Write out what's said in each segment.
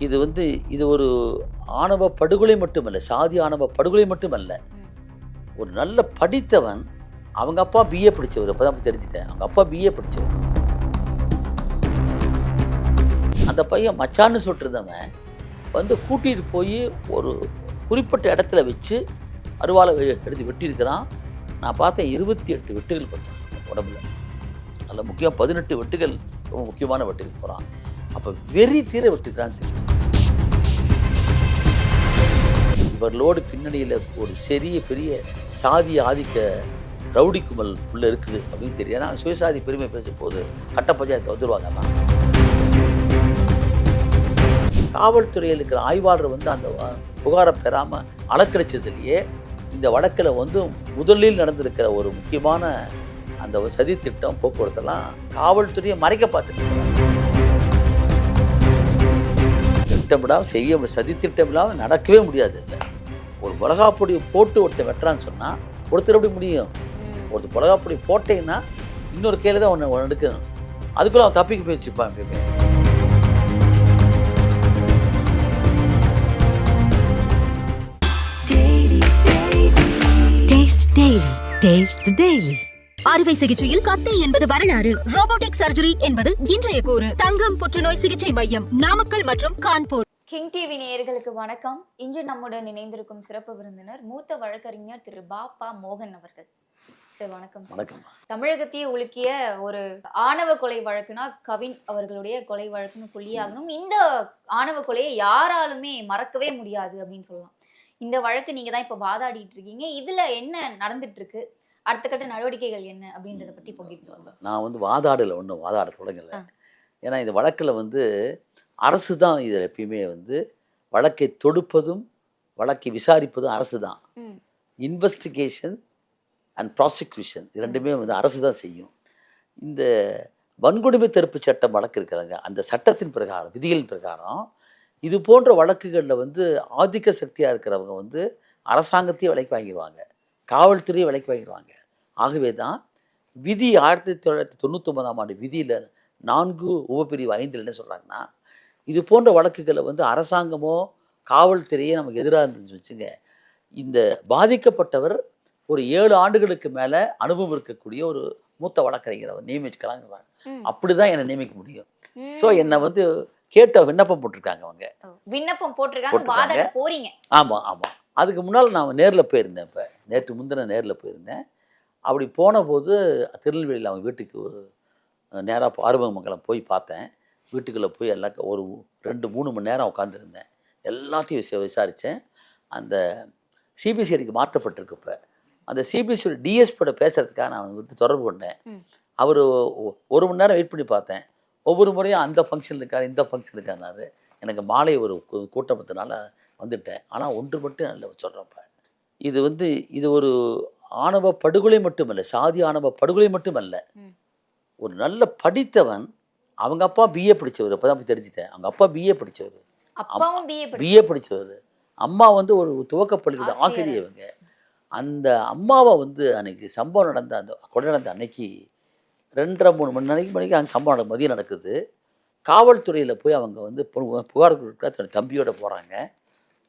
இது வந்து இது ஒரு ஆணவ படுகொலை மட்டுமல்ல சாதி ஆணவ படுகொலை மட்டுமல்ல. ஒரு நல்ல படித்தவன் அவங்க அப்பா பிஏ படித்தவர் அப்போ தான் தெரிஞ்சுட்டேன். அவங்க அப்பா பிஏ படித்தவர் அந்த பையன் மச்சான்னு சொல்லிட்டுருந்தவன் வந்து கூட்டிகிட்டு போய் ஒரு குறிப்பிட்ட இடத்துல வச்சு அருவாளை வெ- எடுத்து வெட்டியிருக்கிறான். நான் பார்த்தேன் இருபத்தி எட்டு வெட்டுகள் பார்த்தேன் உடம்புல. அதில் முக்கியம் பதினெட்டு வெட்டுகள் ரொம்ப முக்கியமான வெட்டுகள் போகிறான் அப்போ வெறி தீர வெட்டுக்கிறான்னு இவர்களோடு பின்னணியில் ஒரு பெரிய பெரிய சாதி ஆதிக்க ரவுடி குமல் உள்ள இருக்குது அப்படின்னு தெரியும். ஏன்னா சுயசாதி பெருமை பேசும்போது கட்ட பஞ்சாயத்தை வந்துடுவாங்கண்ணா காவல்துறையில் இருக்கிற ஆய்வாளர் வந்து அந்த புகாரை பெறாமல் அலக்கழிச்சதுலேயே இந்த வழக்கில் வந்து முதலில் நடந்திருக்கிற ஒரு முக்கியமான அந்த சதி திட்டம் போக்குவரத்தெல்லாம் காவல்துறையை மறைக்க பார்த்துட்டு திட்டமிடாமல் செய்ய சதி திட்டமிடாமல் நடக்கவே முடியாது. மிளகாப்பொடி போட்டு ஒருத்தன் வெட்டுறான்னு சொன்னால் ஒருத்தர் எப்படி முடியும்? ஒருத்தர் மிளகாப்பொடி போட்டேன்னா இன்னொரு கையில் தான் ஒன்று எடுக்கணும். அதுக்குள்ள அவன் தப்பிக்க போயிடுச்சுப்பான் எப்பயுமே Taste Daily. Taste the Daily. அறுவை சிகிச்சையில் கத்தை என்பது வரலாறு. ரோபோட்டிக் சர்ஜரி என்பது இன்றைய கூறு. தங்கம் புற்றுநோய் சிகிச்சை மையம் நாமக்கல் மற்றும் கான்பூர். கிங் டிவி நேயர்களுக்கு வணக்கம். இன்று நம்முடன் இணைந்திருக்கும் சிறப்பு விருந்தினர் மூத்த வழக்கறிஞர் திரு பாப்பா மோகன் அவர்கள். சார் வணக்கம். வணக்கம். தமிழகத்தையே உலுக்கிய ஒரு ஆணவ கொலை வழக்குனா கவின் அவர்களுடைய கொலை வழக்குன்னு சொல்லி ஆகணும் இந்த ஆணவ கொலையை யாராலுமே மறக்கவே முடியாது அப்படின்னு சொல்லலாம். இந்த வழக்கு நீங்க தான் இப்ப வாதாடிட்டு இருக்கீங்க. இதுல என்ன நடந்துட்டு இருக்கு அடுத்த கட்ட நடவடிக்கைகள் என்ன அப்படின்றத பத்தி பகிர்ந்து நான் வந்து வாதாடலை ஒன்றும் வாதாட தொடங்கலை. ஏன்னா இந்த வழக்கில் வந்து அரசு தான் இதில் எப்பயுமே வந்து வழக்கை தொடுப்பதும் வழக்கை விசாரிப்பதும் அரசு தான். இன்வெஸ்டிகேஷன் அண்ட் ப்ராசிக்யூஷன் இது ரெண்டுமே வந்து அரசு தான் செய்யும். இந்த வன்கொடுமை தடுப்பு சட்டம் வழக்கு இருக்கிறாங்க அந்த சட்டத்தின் பிரகாரம் விதிகளின் பிரகாரம் இது போன்ற வழக்குகளில் வந்து ஆதிக்க சக்தியாக இருக்கிறவங்க வந்து அரசாங்கத்தையே விலைக்கு வாங்கிடுவாங்க காவல்துறையை விலைக்கு வாங்கிடுவாங்க ஆகவே தான் விதி ஆயிரத்தி தொள்ளாயிரத்தி தொண்ணூத்தொம்பதாம் ஆண்டு விதியில் நான்கு உபப்பிரிவு ஐந்தில் என்ன சொல்கிறாங்கன்னா இது போன்ற வழக்குகளை வந்து அரசாங்கமோ காவல்துறையே நமக்கு எதிராக இருந்துச்சு வச்சுங்க. இந்த பாதிக்கப்பட்டவர் ஒரு ஏழு ஆண்டுகளுக்கு மேலே அனுபவம் இருக்கக்கூடிய ஒரு மூத்த வழக்கறிஞரை அவர் நியமிச்சுக்கலாங்கிறாங்க. ம். அப்படி தான் என்னை நியமிக்க முடியும். ஸோ என்னை வந்து கேட்ட விண்ணப்பம் போட்டிருக்காங்க அவங்க. விண்ணப்பம் போட்டிருக்காங்க. போறீங்க. ஆமாம் ஆமாம் அதுக்கு முன்னால் நான் நேரில் போயிருந்தேன் இப்போ. நேற்று முந்தின நேரில் போயிருந்தேன். அப்படி போன போது திருநெல்வேலியில் அவங்க வீட்டுக்கு நேராக ஆறுமுகமங்கலம் போய் பார்த்தேன். வீட்டுக்குள்ளே போய் எல்லாம் ஒரு ரெண்டு மூணு மணி நேரம் உட்காந்துருந்தேன் எல்லாத்தையும் விசா விசாரித்தேன் அந்த சிபிசிஐடிக்கு மாற்றப்பட்டிருக்கு இப்போ அந்த சிபிசிஐடி டிஎஸ்பியோட பேசுகிறதுக்காக நான் வந்து தொடர்பு கொண்டேன். அவர் ஒரு மணி நேரம் வெயிட் பண்ணி பார்த்தேன். ஒவ்வொரு முறையும் அந்த ஃபங்க்ஷன் இருக்கார் இந்த ஃபங்க்ஷன் இருக்காருனாரு எனக்கு மாலை ஒரு கூ- கூட்டமத்தினால வந்துட்டேன். ஆனால் ஒன்று மட்டும் நல்ல சொல்கிறப்ப இது வந்து இது ஒரு ஆணவ படுகொலை மட்டுமல்ல சாதி ஆணவ படுகொலை மட்டுமல்ல. ஒரு நல்ல படித்தவன் அவங்க அப்பா பிஏ படித்தவர் அப்போ தான் தெரிஞ்சுட்டேன். அவங்க அப்பா பிஏ படித்தவர் பிஏ பிஏ படித்தவர் அம்மா வந்து ஒரு துவக்கப்பள்ளியோட ஆசிரியர். ஆசிரியர் இவங்க. அந்த அம்மாவை வந்து அன்னைக்கு சம்பவம் நடந்த அந்த கொலை நடந்த அன்னைக்கு ரெண்டரை மூணு மணி நேரம் மணிக்கு அங்கே சம்பவம் நட- மதியம் நடக்குது. காவல்துறையில் போய் அவங்க வந்து புகார் கொடுக்க தன் தம்பியோட போகிறாங்க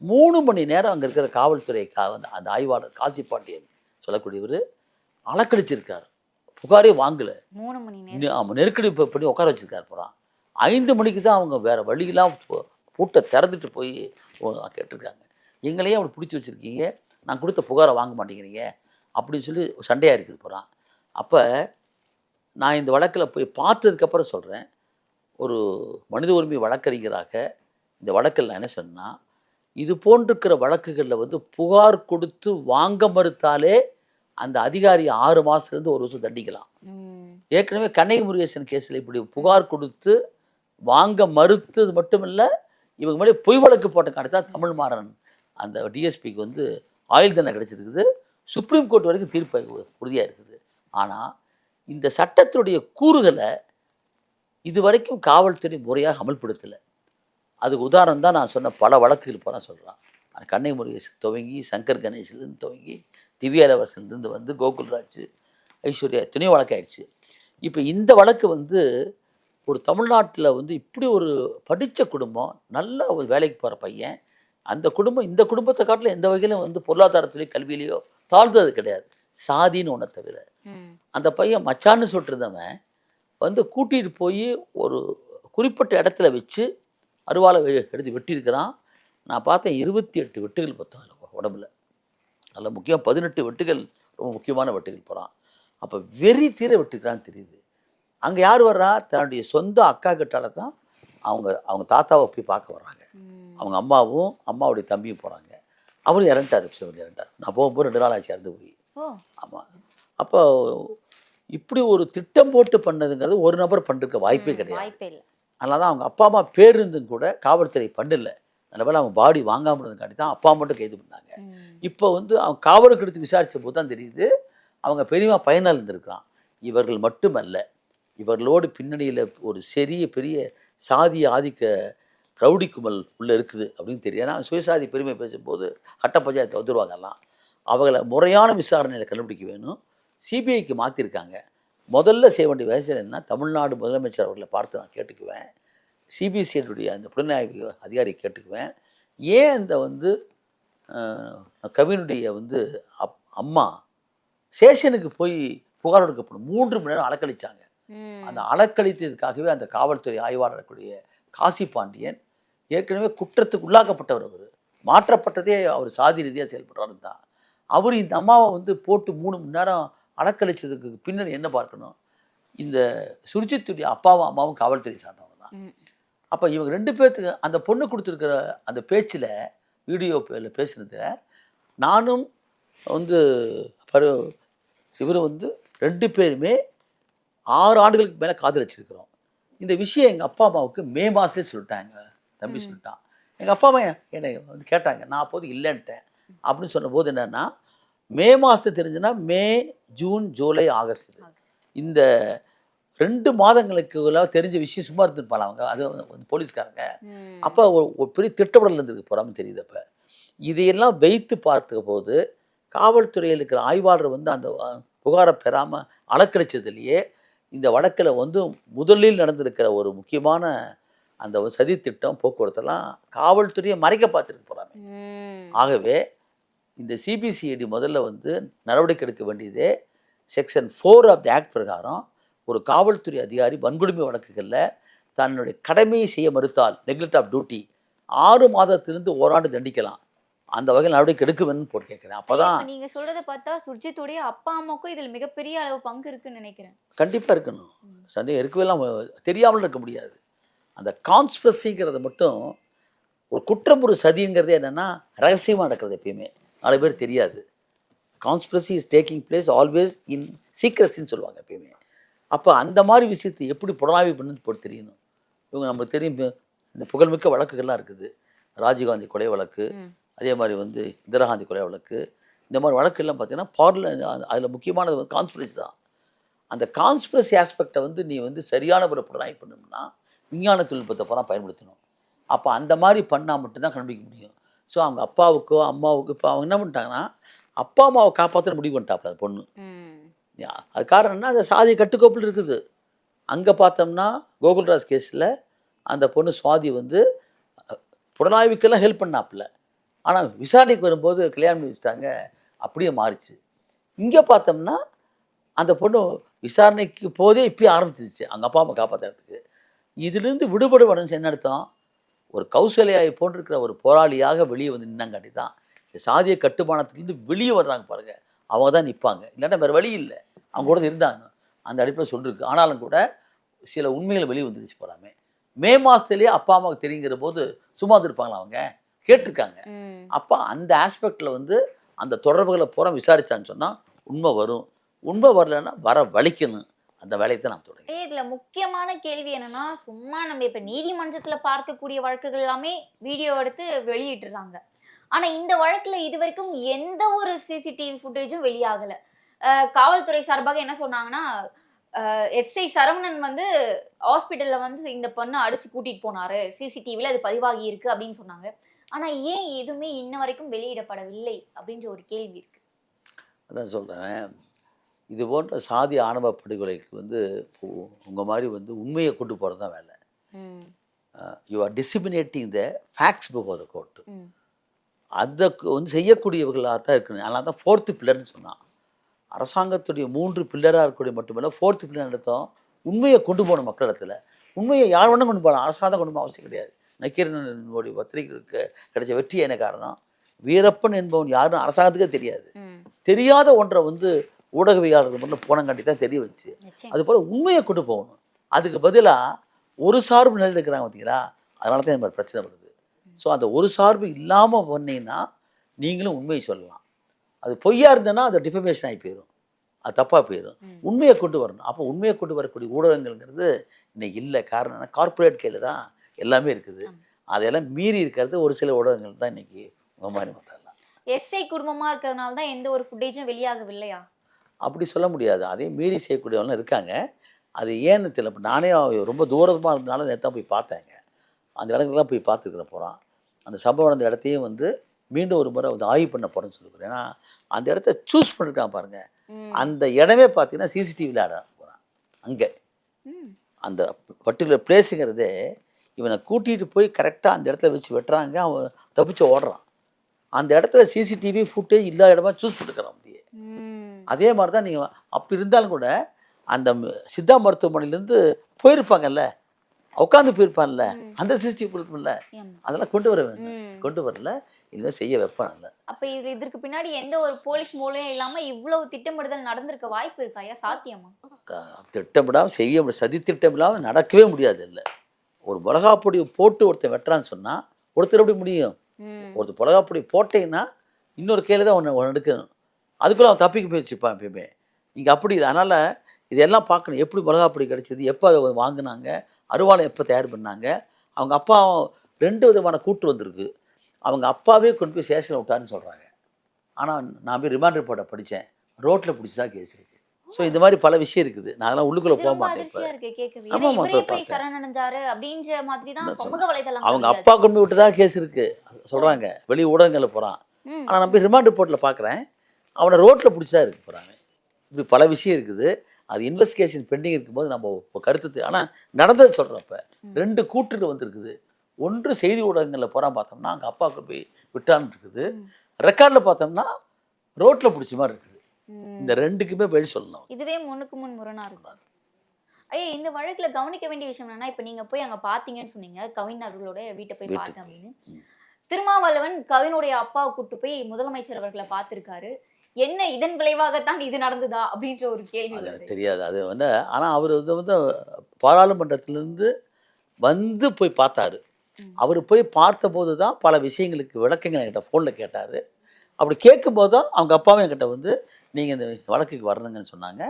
மூணு மணி நேரம் அங்கே இருக்கிற காவல்துறை கா வந்து அந்த ஆய்வாளர் காசி பாண்டியன் சொல்லக்கூடியவர் அலக்கழிச்சிருக்கார். புகாரே வாங்கலை. மூணு மணி ஆமாம் நெருக்கடி பண்ணி உட்கார வச்சிருக்காரு போகிறான் ஐந்து மணிக்கு தான் அவங்க வேறு வழியெல்லாம் பூட்டை திறந்துட்டு போய் கேட்டிருக்காங்க. எங்களையே அப்படி பிடிச்சி வச்சுருக்கீங்க. நான் கொடுத்த புகாரை வாங்க மாட்டேங்கிறீங்க. அப்படின்னு சொல்லி சண்டையாக இருக்குது போகிறான் அப்போ நான் இந்த வழக்கில் போய் பார்த்ததுக்கப்புறம் சொல்கிறேன் ஒரு மனித உரிமை வழக்கறிஞராக இந்த வழக்கில் நான் என்ன சொன்னா இது போன்றிருக்கிற வழக்குகளில் வந்து புகார் கொடுத்து வாங்க மறுத்தாலே அந்த அதிகாரி ஆறு மாதத்துலேருந்து ஒரு வருஷம் தண்டிக்கலாம். ஏற்கனவே கண்ணகி முருகேசன் கேஸில் இப்படி புகார் கொடுத்து வாங்க மறுத்தது மட்டும் இல்லை இவங்க முன்னாடி பொய் வழக்கு போட்ட கடத்தா தமிழ் மாறன் அந்த டிஎஸ்பிக்கு வந்து ஆயுள் தண்டனை கிடைச்சிருக்குது. சுப்ரீம் கோர்ட் வரைக்கும் தீர்ப்பு உறுதியாக இருக்குது. ஆனால் இந்த சட்டத்துடைய கூறுகளை இது வரைக்கும் காவல்துறை முறையாக அமல்படுத்தலை. அதுக்கு உதாரணம் தான் நான் சொன்ன பல வழக்குகள் போனால் சொல்கிறான் கண்ணகி முருகேசன் துவங்கி சங்கர் கணேஷ்லேருந்து துவங்கி திவ்யா இளவரசன்லேருந்து வந்து கோகுல்ராஜ் ஐஸ்வர்யா எத்தனையோ வழக்காயிடுச்சு. இப்போ இந்த வழக்கு வந்து ஒரு தமிழ்நாட்டில் வந்து இப்படி ஒரு படித்த குடும்பம் நல்ல ஒரு வேலைக்கு போகிற பையன் அந்த குடும்பம் இந்த குடும்பத்தை காட்டிலும் எந்த வகையிலும் வந்து பொருளாதாரத்திலேயோ கல்வியிலையோ தாழ்ந்தது கிடையாது. சாதின்னு ஒன்றை தவிர. அந்த பையன் மச்சான்னு சொல்லிட்டு இருந்தவன் வந்து கூட்டிகிட்டு போய் ஒரு குறிப்பிட்ட இடத்துல வச்சு அருவாளை வெ- எடுத்து வெட்டியிருக்கிறான். நான் பார்த்தேன் இருபத்தி எட்டு வெட்டுகள் பார்த்தோம் உடம்புல. அதில் முக்கியம். பதினெட்டு வெட்டுகள் ரொம்ப முக்கியமான வெட்டுகள் போகிறான் அப்போ வெறி தீர வெட்டுக்கிறான்னு தெரியுது. அங்கே யார் வர்றா? தன்னுடைய சொந்த அக்கா கிட்டால தான் அவங்க அவங்க தாத்தாவை போய் பார்க்க வர்றாங்க. அவங்க அம்மாவும் அம்மாவுடைய தம்பியும் போகிறாங்க அவரும் இறந்துட்டார். சிவன் இறந்துட்டார். நான் போகும்போது ரெண்டு நாள் ஆச்சு இறந்து போய். ஆமாம் அப்போ இப்படி ஒரு திட்டம் போட்டு பண்ணதுங்கிறது ஒரு நபர் பண்ணிருக்க வாய்ப்பே கிடையாது. வாய்ப்பே இல்லை. அதனால தான் அவங்க அப்பா அம்மா பேர் இருந்தும் கூட காவல்துறை பண்ணல. வேளை அவங்க பாடி வாங்காமல் இருந்தங்காட்டி தான் அப்பா மட்டும் கைது பண்ணாங்க. இப்போ வந்து அவங்க காவலுக்கு எடுத்து விசாரித்த போது தான் தெரியுது அவங்க பெரியமா பயனால் இருந்திருக்கிறான். இவர்கள் மட்டுமல்ல இவர்களோடு பின்னணியில் ஒரு சிறிய பெரிய சாதிய ஆதிக்க ரவுடி உள்ளே இருக்குது அப்படின்னு தெரியும். ஏன்னா சுயசாதி பெருமை பேசும்போது அட்ட பஞ்சாயத்தை வந்துடுவாங்கலாம் அவங்கள முறையான விசாரணையில் கண்டுபிடிக்க வேணும். சிபிஐக்கு மாற்றிருக்காங்க முதல்ல செய்ய வேண்டிய வயசு என்ன தமிழ்நாடு முதலமைச்சர் அவர்களை பார்த்து நான் கேட்டுக்குவேன். சிபிசிஐடைய அந்த புலனாய்வு அதிகாரி கேட்டுக்குவேன். ஏன் அந்த வந்து கவினுடைய வந்து அப் அம்மா ஸ்டேஷனுக்கு போய் புகார் கொடுக்கப்படும் மூன்று மணி நேரம் அலக்களிச்சாங்க அந்த அலக்களித்ததுக்காகவே அந்த காவல்துறை ஆய்வாளர் கூடிய காசி பாண்டியன் ஏற்கனவே குற்றத்துக்கு உள்ளாக்கப்பட்டவர் அவர். மாற்றப்பட்டதே அவர் சாதி ரீதியாக செயல்படுறாரு தான். அவர் இந்த அம்மாவை வந்து போட்டு மூணு மணி நேரம் அலக்களிச்சதுக்கு பின்னணி என்ன பார்க்கணும்? இந்த சுர்ஜித்துடைய அப்பாவும் அம்மாவும் காவல்துறை சார்ந்தவங்க தான். அப்போ இவங்க ரெண்டு பேர்த்துக்கு அந்த பொண்ணு கொடுத்துருக்கிற அந்த பேச்சில் வீடியோ பேசுனதை நானும் வந்து பரு இவரும் வந்து ரெண்டு பேருமே ஆறு ஆண்டுகளுக்கு மேலே காதலிச்சிருக்கிறோம். இந்த விஷயம் எங்கள் அப்பா அம்மாவுக்கு மே மாதத்துலேயே சொல்லிட்டாங்க. தம்பி. சொல்லிட்டான். எங்கள் அப்பா அம்மா என்னை வந்து கேட்டாங்க நான் அப்போது இல்லைன்ட்டேன். அப்படின்னு சொன்னபோது என்னன்னா மே மாதத்து தெரிஞ்சுன்னா மே ஜூன் ஜூலை ஆகஸ்ட். இந்த ரெண்டு மாதங்களுக்கு தெரிஞ்ச விஷயம் சும்மா இருந்துருப்பாங்க அவங்க அது வந்து போலீஸ்காரங்க. அப்போ ஒரு பெரிய திட்டமிடல் இருந்தது போறாமல் தெரியுது அப்போ இதையெல்லாம் வைத்து பார்த்த போது காவல்துறையில் இருக்கிற ஆய்வாளர் வந்து அந்த புகாரை பெறாமல் அலக்கழிச்சதுலேயே இந்த வழக்கில் வந்து முதலில் நடந்திருக்கிற ஒரு முக்கியமான அந்த சதி திட்டம் போக்குவரத்தெல்லாம் காவல்துறையை மறைக்க பார்த்துட்டு போகிறாங்க. ஆகவே இந்த சிபிசிஐடி முதல்ல வந்து நடவடிக்கை எடுக்க வேண்டியதே section four of the act பிரகாரம் ஒரு காவல்துறை அதிகாரி வன்கொடுமை வழக்குகளில் தன்னுடைய கடமையை செய்ய மறுத்தால் நெக்லெக்ட் ஆஃப் டியூட்டி ஆறு மாதத்திலிருந்து ஓராண்டு தண்டிக்கலாம். அந்த வகையில் நடவடிக்கை எடுக்க வேணும்னு போட்டு கேட்குறேன். அப்போ தான் இப்ப நீங்க சொல்றத பார்த்தா சுர்ஜித்துடைய அப்பா அம்மாக்கும் இதில் மிகப்பெரிய அளவு பங்கு இருக்குன்னு நினைக்கிறேன். கண்டிப்பாக இருக்கணும். சந்தேகம் இருக்கவே எல்லாம் தெரியாமல் இருக்க முடியாது. அந்த கான்ஸ்பிரசிங்கிறத மட்டும் ஒரு குற்றம் ஒரு சதிங்கிறது என்னென்னா ரகசியமாக நடக்கிறது எப்பயுமே. நாலு பேர் தெரியாது. Conspiracy is taking place always in சீக்ரஸின்னு சொல்லுவாங்க அப்போ அந்த மாதிரி விஷயத்தை எப்படி புலனாய்வு பண்ணுன்னு போட்டு தெரியணும். இவங்க நமக்கு தெரியும் இந்த புகழ்மிக்க வழக்குகள்லாம் இருக்குது. ராஜீவ்காந்தி கொலை வழக்கு. அதே மாதிரி வந்து இந்திரா காந்தி கொலை வழக்கு இந்த மாதிரி வழக்கெல்லாம் பார்த்தீங்கன்னா பார்ல அதில் முக்கியமானது வந்து கான்ஸ்பிரசி தான். அந்த கான்ஸ்பிரசி ஆஸ்பெக்டை வந்து நீ வந்து சரியான ஒரு புலனாய்வு பண்ணணும்னா விஞ்ஞான தொழில்நுட்பத்தை பூரா பயன்படுத்தணும். அப்போ அந்த மாதிரி பண்ணால் மட்டும்தான் கண்டுபிடிக்க முடியும். ஸோ அவங்க அப்பாவுக்கோ அம்மாவுக்கோ இப்போ அவங்க என்ன பண்ணிட்டாங்கன்னா அப்பா அம்மாவை காப்பாற்ற முடிவு பண்ணிட்டாப்ல அந்த பொண்ணு. அது காரணம் என்ன அந்த சாதி கட்டுக்கோப்பில் இருக்குது. அங்கே பார்த்தோம்னா கோகுல்ராஜ் கேஸில் அந்த பொண்ணு சுவாதி வந்து புலனாய்வுக்கெல்லாம் ஹெல்ப் பண்ணாப்புல. ஆனால் விசாரணைக்கு வரும்போது கல்யாணம் பண்ணி வச்சுட்டாங்க அப்படியே மாறிச்சு. இங்கே பார்த்தோம்னா அந்த பொண்ணு விசாரணைக்கு போதே இப்பயே ஆரம்பிச்சிருச்சு அவங்க அப்பா அம்மா காப்பாற்றுறதுக்கு இதுலேருந்து விடுபடுவடன்னு என்ன அர்த்தம்? ஒரு கௌசல்யாவை போன்றிருக்கிற ஒரு போராளியாக வெளியே வந்து நின்னாங்காட்டி தான் இந்த சாதிய கட்டுமானத்துலேருந்து வெளியே வர்றாங்க பாருங்கள் அவங்க தான் நிற்பாங்க இல்லைன்னா வேறு வழி இல்லை. அவங்க கூட இருந்தாங்க. அந்த அடிப்பில் சொல்லிருக்கு. ஆனாலும் கூட சில உண்மைகள் வெளியே வந்துருச்சு போலாமே. மே மாதத்துலேயே அப்பா அம்மாவுக்கு தெரியுங்கிற போது சும்மா இருந்திருப்பாங்களா அவங்க? கேட்டிருக்காங்க. அப்போ அந்த ஆஸ்பெக்டில் வந்து அந்த தொடர்புகளை பூரா விசாரிச்சான்னு சொன்னால் உண்மை வரும். உண்மை வரலைன்னா வர வலிக்கணும். அந்த வேலையை தான் நாம் தொடங்கி இதுல முக்கியமான கேள்வி என்னன்னா சும்மா நம்ம இப்ப நீதிமன்றத்துல பார்க்கக்கூடிய வழக்குகள் எல்லாமே வீடியோ எடுத்து வெளியிட்டுறாங்க. ஆனா இந்த வழக்குல இது வரைக்கும் எந்த ஒரு சிசிடிவி ஃபுட்டேஜும் வெளியாகல. காவல்துறை சார்பாக என்ன சொன்னாங்கன்னா எஸ்ஐ சரவணன் வந்து ஹாஸ்பிட்டல்ல வந்து இந்த பொண்ணை அடிச்சு கூட்டிட்டு போனாரு. சிசிடிவில அது பதிவாகி இருக்கு அப்படின்னு சொன்னாங்க. ஆனா ஏன் எதுவுமே இன்ன வரைக்கும் வெளியிடப்படவில்லை அப்படின்ற ஒரு கேள்வி இருக்கு. அதான் சொல்கிறேன் இது போன்ற சாதி ஆணவ படுகொலைக்கு வந்து உங்கள் மாதிரி வந்து உண்மையை கொண்டு போகிறது தான் வேலை you are disseminating the facts before the court hmm. அதை வந்து செய்யக்கூடியவர்களாக தான் இருக்கணும். அதனால தான் ஃபோர்த்து பில்லர்னு சொன்னான். அரசாங்கத்துடைய மூன்று பில்லராக இருக்கக்கூடிய மட்டுமல்ல ஃபோர்த்து பில்லர் அர்த்தம் உண்மையை கொண்டு போகணும் மக்களிடத்தில் உண்மையை யார் வேணால் கொண்டு போகலாம். அரசாங்கம் கொண்டு போக அவசியம் கிடையாது. நக்கீரனுடைய பத்திரிகைக்கு கிடைச்ச வெற்றி என்ன காரணம்? வீரப்பன் என்பவன் யாருன்னு அரசாங்கத்துக்கே தெரியாது. தெரியாத ஒன்றை வந்து ஊடகவியாளர்கள் மட்டும் போனங்காட்டி தான் தெரிய வச்சு. நிச்சயம். அது போல் உண்மையை கொண்டு போகணும். அதுக்கு பதிலாக ஒரு சார்பு நிலையில் இருக்கிறாங்க பார்த்தீங்களா அதனால தான் இந்த மாதிரி பிரச்சனை வருது. ஸோ அந்த ஒரு சார்பு இல்லாமல் பண்ணீங்கன்னா நீங்களும் உண்மையை சொல்லலாம். அது பொய்யா இருந்ததுன்னா அது டிஃபமேஷன் ஆகி போயிடும் அது தப்பாக போயிடும். உண்மையை கொண்டு வரணும். அப்போ உண்மையை கொண்டு வரக்கூடிய ஊடகங்கள்ங்கிறது இன்னைக்கு இல்லை. காரணம் என்ன? கார்ப்பரேட் கையில் தான் எல்லாமே இருக்குது. ஆமா. அதையெல்லாம் மீறி இருக்கிறது ஒரு சில ஊடகங்கள் தான் இன்னைக்கு உங்கள் மாதிரி மட்டும் எஸ்ஐ குடும்பமா இருக்கிறதுனால தான் எந்த ஒரு ஃபுட்டேஜும் வெளியாகவில்லையா? அப்படி சொல்ல முடியாது. அதையும் மீறி செய்யக்கூடியவங்களும் இருக்காங்க. அது ஏன்னு தெரியல. இப்ப நானே ரொம்ப தூரமாக இருந்தனால நேற்று போய் பார்த்தேங்க. அந்த இடங்கள்லாம் போய் பார்த்துருக்குற போகிறோம் அந்த சம்பவம் நடந்த இடத்தையும் வந்து மீண்டும் ஒரு முறை வந்து ஆய்வு பண்ண போகிறேன்னு சொல்லிக்கிறேன் ஏன்னா அந்த இடத்த சூஸ் பண்ணிருக்கான் பாருங்க. ம், அந்த இடமே பார்த்தீங்கன்னா சிசிடிவியில் ஆட போகிறான். அங்கே. அந்த பர்டிகுலர் பிளேஸுங்கிறதே இவனை கூட்டிகிட்டு போய் கரெக்டாக அந்த இடத்துல வச்சு வெட்டுறாங்க. அவன் தப்பிச்சு ஓடுறான். அந்த இடத்துல சிசிடிவி ஃபுட்டேஜ் இல்லாத இடமா சூஸ் பண்ணிருக்கிறான் அப்படியே. அதே மாதிரி தான் நீங்கள் அப்படி இருந்தாலும் கூட அந்த சித்தா மருத்துவமனையிலேருந்து போயிருப்பாங்கல்ல? உட்காந்து போயிருப்பான்ல. அந்த சிஸ்டி கொடுக்கும்ல. அதெல்லாம் கொண்டு வர. கொண்டு வரல. இதை செய்ய வைப்பான்ல அப்ப இது இதற்கு பின்னாடி எந்த ஒரு போலீஸ் மூலையும் இல்லாம இவ்வளவு திட்டமிடுதல் நடந்திருக்க வாய்ப்பு இருக்கா? ஐயா சாத்தியமா? திட்டமிடாமல் செய்ய முடியாது. சதி திட்டம் இல்லாமல் நடக்கவே முடியாது இல்லை. ஒரு மிளகாப்பொடி போட்டு ஒருத்தன் வெட்டுறான்னு சொன்னால் ஒருத்தர் எப்படி முடியும்? ஒருத்தர் மிளகாப்பொடி போட்டீங்கன்னா இன்னொரு கையில் தான் ஒன்று ஒன்று எடுக்கணும். அதுக்குள்ளே அவன் தப்பிக்க போயிடுச்சுப்பான் எப்பயுமே. இங்கே அப்படி இல்லை. அதனால் இதெல்லாம் பார்க்கணும். எப்படி மிளகாப்பொடி கிடைச்சது? எப்போ அதை வாங்கினாங்க? அருவாளை எப்போ தயார் பண்ணாங்க? அவங்க அப்பா ரெண்டு விதமான கூட்டு வந்திருக்கு. அவங்க அப்பாவே கொண்டு போய் ஸ்டேஷனில் விட்டாருன்னு சொல்கிறாங்க ஆனால் நான் போய் ரிமாண்ட் ரிப்போர்ட்டை படித்தேன் ரோட்டில் பிடிச்சதா கேஸ் இருக்குது ஸோ இந்த மாதிரி பல விஷயம் இருக்குது. நான் அதெல்லாம் உள்ளுக்குள்ளே போக மாட்டேன் இப்போ. அதிர்ச்சியா இருக்கு கேட்கவே ஆமா, ஏன்னா ஆமா, இவரே போய் போய் பார்த்தேன். சரணடைஞ்சாரு அப்படின்ற மாதிரி தான் நான் சமூக வலைதளம் அவங்க அப்பா கொண்டு போய் விட்டு தான் கேஸ் இருக்குது சொல்கிறாங்க வெளி ஊடகங்களில் போகிறான். ஆனால் நான் போய் ரிமாண்ட் ரிப்போர்ட்டில் பார்க்குறேன் அவனை ரோட்டில் பிடிச்சி தான் இருக்கு போகிறாங்க இப்படி பல விஷயம் இருக்குது. அது இன்வெஸ்டிகேஷன் பெண்டிங் இருக்கும்போது நம்ம இப்போ கருத்து ஆனால் நடந்தது சொல்கிறப்ப ரெண்டு கூற்றுகள் வந்திருக்குது. ஒன்று செய்தி ஊடகங்களில் போகிறான் பார்த்தோம்னா அங்கே அப்பாவுக்கு போய் விட்டான்னு இருக்குது. ரெக்கார்டில் பார்த்தோம்னா ரோட்டில் பிடிச்ச மாதிரி இருக்குது. இந்த ரெண்டுக்குமே பதில் சொல்லணும். இதுவே முன்னுக்கு முன் முரணா இருக்கு. ஐயா இந்த வழக்குல கவனிக்க வேண்டிய விஷயம் என்னன்னா இப்ப நீங்க போய் அங்க பாத்தீங்கன்னு சொன்னீங்க கவின் அவர்களோட வீட்டை போய். பார்த்தேன் அப்படின்னு. திருமாவளவன் கவினுடைய அப்பாவை கூட்டு போய் முதலமைச்சர் அவர்களை பார்த்திருக்காரு என்ன இதன் விளைவாகத்தான் இது நடந்ததா அப்படின்ற ஒரு கேள்வி அது. எனக்கு தெரியாது. அது வந்து ஆனால் அவர் வந்து வந்து பாராளுமன்றத்திலேருந்து வந்து போய் பார்த்தாரு. அவர் போய் பார்த்தபோது தான் பல விஷயங்களுக்கு விளக்கங்கள் என்கிட்ட ஃபோனில் கேட்டார். அப்படி கேட்கும்போது தான் அவங்க அப்பாவும் என்கிட்ட வந்து நீங்கள் இந்த வழக்குக்கு வரணுங்கன்னு சொன்னாங்க.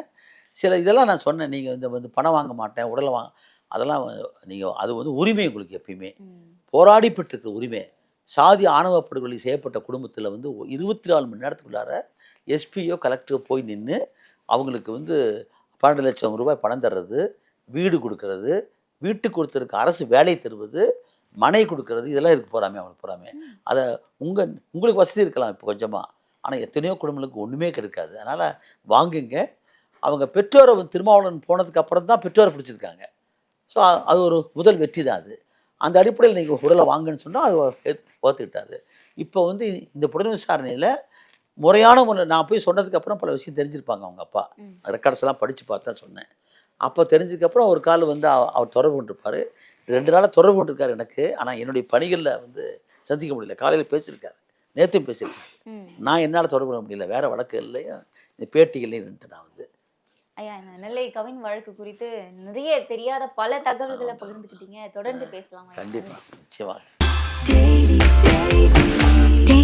சில இதெல்லாம் நான் சொன்னேன். நீங்கள் இந்த வந்து பணம் வாங்க மாட்டேன் உடலை வாங்க அதெல்லாம் நீங்கள் அது வந்து உரிமை உங்களுக்கு எப்பயுமே. போராடி பெற்றிருக்கிற உரிமை. சாதி ஆணவ படுகொலை செய்யப்பட்ட குடும்பத்தில் வந்து இருபத்தி நாலு மணி நேரத்துக்குள்ளார எஸ்பியோ கலெக்டரோ போய் நின்று அவங்களுக்கு வந்து பன்னெண்டு லட்சம் ரூபாய் பணம் தர்றது வீடு கொடுக்கறது வீட்டுக்கு கொடுத்துருக்க அரசு வேலை தருவது மனை கொடுக்கறது இதெல்லாம் இருக்கு போகிறாமே அவனுக்கு போகிறாமே அதை உங்கள் உங்களுக்கு வசதி இருக்கலாம் இப்போ கொஞ்சமாக ஆனால் எத்தனையோ குடும்பங்களுக்கு ஒன்றுமே கிடைக்காது. அதனால் வாங்குங்க. அவங்க பெற்றோரை திருமாவளவன் போனதுக்கு அப்புறம் தான் பெற்றோரை பிடிச்சிருக்காங்க. ஸோ அது ஒரு முதல் வெற்றி தான் அது. அந்த அடிப்படையில் நீங்கள் உடலை வாங்குன்னு சொன்னால் அது ஓத்துக்கிட்டாரு இப்போ வந்து இந்த புலன் விசாரணையில் முறையான முறையில் நான் போய் சொன்னதுக்கு அப்புறம் பல விஷயம் தெரிஞ்சிருப்பாங்க அவங்க அப்பா. ரெக்கார்ட்ஸ் எல்லாம் படித்து பார்த்தா சொன்னேன். அப்போ தெரிஞ்சதுக்கப்புறம் ஒரு கால் வந்து அவ- அவர் தொடர்பு கொண்டிருப்பார். ரெண்டு நாளாக தொடர்பு கொண்டிருக்காரு எனக்கு. ஆனால் என்னுடைய பணிகளில் வந்து சந்திக்க முடியல. காலையில் பேசியிருக்காரு. நேற்று பேசியிருக்காரு. நான் என்னால் தொடர்பு கொள்ள முடியல. வேறு வழக்குகள்லையும் இந்த பேட்டிகள்லையும் நின்று நான் வந்து. ஐயா நெல்லை கவின் வழக்கு குறித்து நிறைய தெரியாத பல தகவல்களை பகிர்ந்துக்கிட்டீங்க. தொடர்ந்து பேசலாம். கண்டிப்பாக நிச்சயமாக.